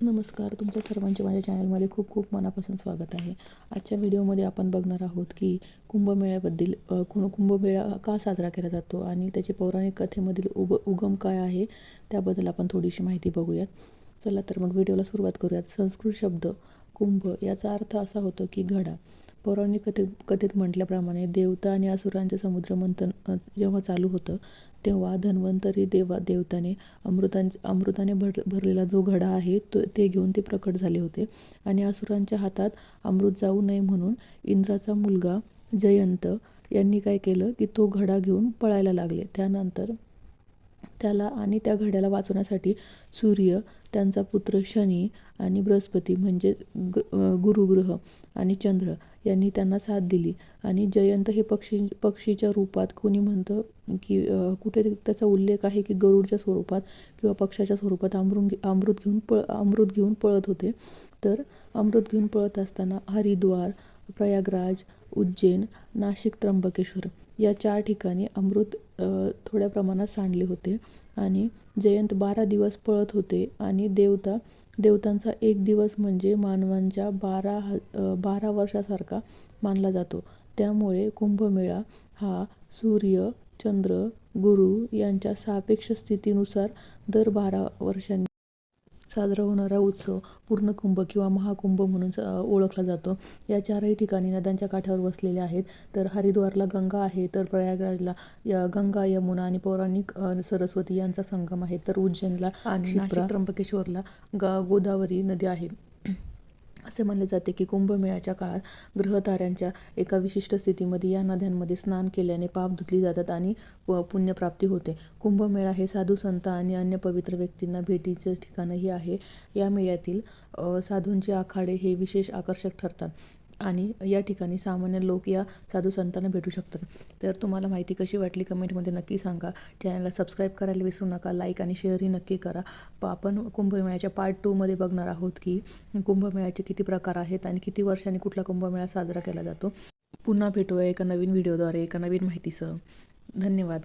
नमस्कार तुमच्या सर्वांचे माझ्या चॅनलमध्ये खूप खूप मनापासून स्वागत आहे. आजच्या व्हिडिओमध्ये आपण बघणार आहोत की कुंभमेळ्याबद्दल कुंभमेळा का साजरा केला जातो आणि त्याचे पौराणिक कथेमधील उग उगम काय आहे त्याबद्दल आपण थोडीशी माहिती बघूयात. चला तर मग व्हिडिओला सुरुवात करूयात. संस्कृत शब्द कुंभ याचा अर्थ असा होतो की घडा. पौराणिक कथे कथेत म्हटल्याप्रमाणे देवता आणि असुरांचे समुद्र मंथन जेव्हा चालू होतं तेव्हा धन्वंतरी देवा देवताने अमृतां अमृताने भर भरलेला जो घडा आहे तो ते घेऊन ते प्रकट झाले होते. आणि असुरांच्या हातात अमृत जाऊ नये म्हणून इंद्राचा मुलगा जयंत यांनी काय केलं की तो घडा घेऊन पळायला लागले. त्यानंतर त्याला आणि त्या घड्याला वाचवण्यासाठी सूर्य त्यांचा पुत्र शनी आणि बृहस्पती म्हणजे ग गुरुग्रह आणि चंद्र यांनी त्यांना साथ दिली. आणि जयंत हे पक्षी पक्षीच्या रूपात कोणी म्हणतं की कुठे त्याचा उल्लेख आहे की गरुडच्या स्वरूपात किंवा पक्षाच्या स्वरूपात अमृत अमृत घेऊन पळ अमृत घेऊन पळत होते. तर अमृत घेऊन पळत असताना हरिद्वार प्रयागराज उज्जैन नाशिक त्र्यंबकेश्वर या चार ठिकाणी अमृत थोड्या प्रमाणात सांडले होते. आणि जयंत बारा दिवस पळत होते. आणि देवता देवतांचा एक दिवस म्हणजे मानवांच्या बारा ह बारा वर्षासारखा मानला जातो. त्यामुळे कुंभमेळा हा सूर्य चंद्र गुरु यांच्या सापेक्ष स्थितीनुसार दर बारा वर्षांनी साजरा होणारा उत्सव पूर्ण कुंभ किंवा महाकुंभ म्हणून ओळखला जातो. या चारही ठिकाणी नद्यांच्या काठावर वसलेले आहेत. तर हरिद्वारला गंगा आहे तर प्रयागराजला य- गंगा यमुना आणि पौराणिक सरस्वती यांचा संगम आहे. तर उज्जैनला आणि त्र्यंबकेश्वरला ग गोदावरी नदी आहे. असे मानले जाते की कुंभमेळ्याच्या काळात ग्रहताऱ्यांच्या एका विशिष्ट स्थितीमध्ये या नद्यांमध्ये स्नान केल्याने पाप धुतली जातात आणि प पुण्यप्राप्ती होते. कुंभमेळा हे साधू संत आणि अन्य पवित्र व्यक्तींना भेटीचे ठिकाणही आहे. या मेळ्यातील साधूंचे आखाडे हे विशेष आकर्षक ठरतात. आणि या ठिकाणी सामान्य लोक या साधू संतांना भेटू शकतात. तर तुम्हाला माहिती कशी वाटली कमेंटमध्ये नक्की सांगा. चॅनलला सबस्क्राईब करायला विसरू नका. लाईक आणि शेअरही नक्की करा. प आपण कुंभमेळ्याच्या पार्ट टूमध्ये बघणार आहोत की कुंभमेळ्याचे किती प्रकार आहेत आणि किती वर्षांनी कुठला कुंभमेळा साजरा केला जातो. पुन्हा भेटूया एका नवीन व्हिडिओद्वारे एका नवीन माहितीसह. धन्यवाद.